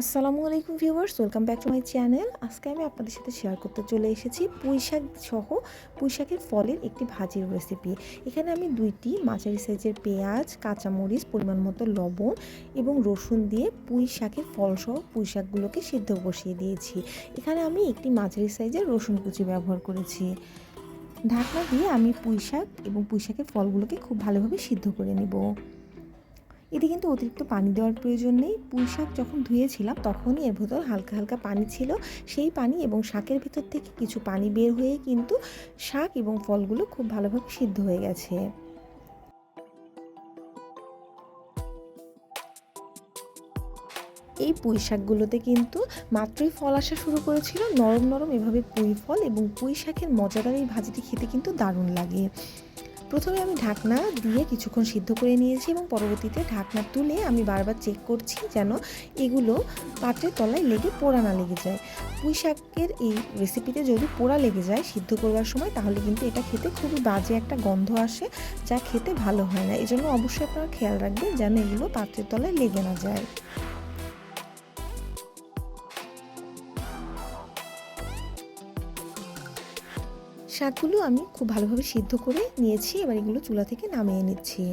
আসসালামু আলাইকুম viewers, welcome back to my channel. আজকে আমি আপনাদের সাথে শেয়ার করতে চলে এসেছি পুঁই শাক সহ পুঁই শাকের ফলের একটি ভাজির রেসিপি এখানে আমি দুইটি, মাঝারি সাইজের পেঁয়াজ, কাঁচামরিচ, পরিমাণ মতো লবণ এবং রসুন দিয়ে পুঁই শাকের ফল সহ পুঁই শাকগুলোকে সিদ্ধ বসিয়ে দিয়েছি। এখানে আমি একটি মাঝারি সাইজের রসুন কুচি ব্যবহার করেছি। ঢাকনা দিয়ে আমি পুঁই শাক এবং পুঁই শাকের ফলগুলোকে খুব ভালোভাবে সিদ্ধ করে নেব। এতে কিন্তু অতিরিক্ত পানি দেওয়ার প্রয়োজন নেই। পুঁই শাক যখন ধুয়েছিলাম, তখনই এর ভেতর হালকা হালকা পানি ছিল। সেই পানি এবং শাকের ভেতর থেকে কিছু পানি বের হয়ে কিন্তু শাক এবং ফলগুলো খুব ভালোভাবে সিদ্ধ হয়ে গেছে। এই পুঁই শাকগুলোতে কিন্তু মাত্রই ফল আসা শুরু করেছিল। নরম নরম এভাবে পুঁই ফল এবং পুঁই শাকের মজাদার এই ভাজিটি খেতে কিন্তু দারুণ লাগে। প্রথমে আমি ঢাকনা দিয়ে কিছুক্ষণ সিদ্ধ করে নিয়েছি এবং পরবর্তীতে ঢাকনা তুলে আমি বারবার চেক করছি যেন এগুলো পাত্রের তলায় লেগে পোড়া না লেগে যায়। পুঁই শাকের এই রেসিপিতে যদি পোড়া লেগে যায় সিদ্ধ করবার সময়, তাহলে কিন্তু এটা খেতে খুবই বাজে একটা গন্ধ আসে, যা খেতে ভালো হয় না। এই জন্য অবশ্যই আপনারা খেয়াল রাখবেন যেন এগুলো পাত্রের তলায় লেগে না যায়। শাকগুলো আমি খুব ভালোভাবে সিদ্ধ করে নিয়েছি এবার এগুলো চুলা থেকে নামিয়ে নিচ্ছি।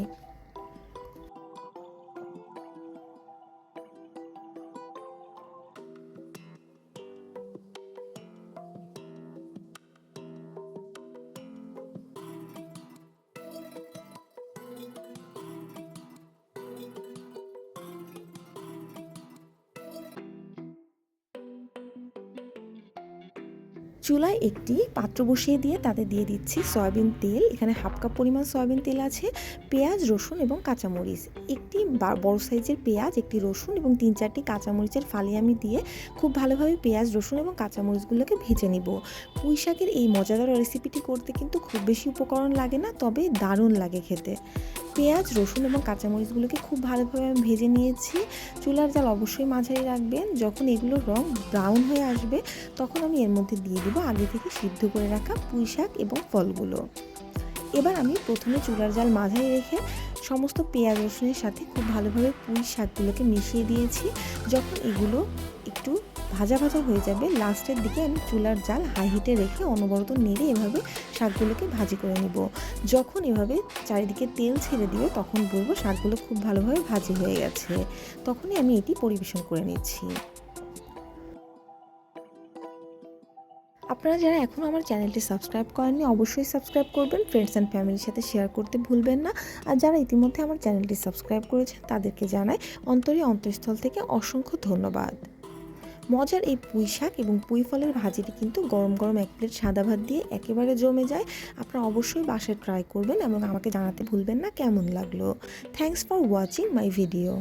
চুলায় একটি পাত্র বসিয়ে দিয়ে তাতে দিয়ে দিচ্ছি সয়াবিন তেল। এখানে হাফ কাপ পরিমাণ সয়াবিন তেল আছে, পেঁয়াজ, রসুন এবং কাঁচামরিচ। একটি বড় সাইজের পেঁয়াজ, একটি রসুন এবং তিন চারটি কাঁচামরিচের ফালি আমি দিয়ে খুব ভালোভাবে পেঁয়াজ, রসুন এবং কাঁচামরিচগুলোকে ভেজে নিব। পুঁই শাকের এই মজাদার রেসিপিটি করতে কিন্তু খুব বেশি উপকরণ লাগে না, তবে দারুণ লাগে খেতে। পেঁয়াজ, রসুন এবং কাঁচামরিচগুলোকে খুব ভালোভাবে আমি ভেজে নিয়েছি। চুলার জাল অবশ্যই মাঝারি রাখবেন। যখন এগুলোর রং ব্রাউন হয়ে আসবে, তখন আমি এর মধ্যে দিয়ে দিব আগে থেকে সিদ্ধ করে রাখা পুঁই শাক এবং ফলগুলো। এবার আমি প্রথমে চুলার জাল মাঝারি রেখে সমস্ত পেঁয়াজ, রসুনের সাথে খুব ভালোভাবে পুঁই শাকগুলোকে মিশিয়ে দিয়েছি। যখন এগুলো ভাজা ভাজা হয়ে যাবে। লাস্টের দিকে আমি চুলার জাল হাই হিটে রেখে অনবরত নেড়ে এভাবে শাকগুলোকে ভাজি করে নিব। যখন এভাবে চারিদিকে তেল ছেড়ে দিবে, তখন বলব শাকগুলো খুব ভালোভাবে ভাজি হয়ে গেছে। তখনই আমি এটি পরিবেশন করে নিচ্ছি। আপনারা যারা এখনও আমার চ্যানেলটি সাবস্ক্রাইব করেননি, অবশ্যই সাবস্ক্রাইব করবেন। ফ্রেন্ডস অ্যান্ড ফ্যামিলির সাথে শেয়ার করতে ভুলবেন না। আর যারা ইতিমধ্যে আমার চ্যানেলটি সাবস্ক্রাইব করেছেন, তাদেরকে জানাই অন্তরে অন্তঃস্থল থেকে অসংখ্য ধন্যবাদ। মজার এই পুঁই শাক এবং পুঁই ফলের ভাজিটি কিন্তু গরম গরম এক প্লেট সাদা ভাত দিয়ে একেবারে জমে যায়। আপনারা অবশ্যই বাসায় ট্রাই করবেন এবং আমাকে জানাতে ভুলবেন না কেমন লাগল। Thanks for watching my video